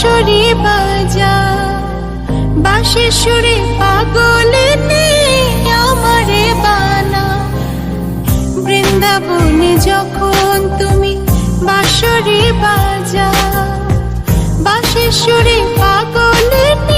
বাঁশরি বাজা বাঁশের সুরে পাগল আমারে বানা। বৃন্দাবনে যখন তুমি বাঁশরি বাজা বাঁশের সুরে পাগল আমারে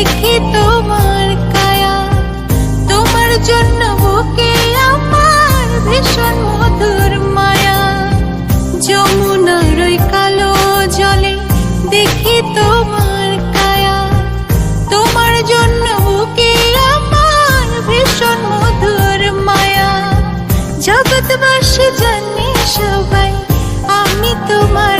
দেখি তোমার কায়া। তোমার জন্য বুকে আমার ভীষণ মধুর মায়া। যমুনার ওই কালো জলে দেখি তোমার কায়া। তোমার জন্য বুকে আমার ভীষণ মধুর মায়া। জগৎবাসী জানে সবাই, আমি তোমার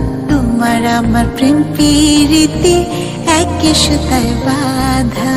তোমার আমার প্রেম প্রীতি একই সুতায় বাধা।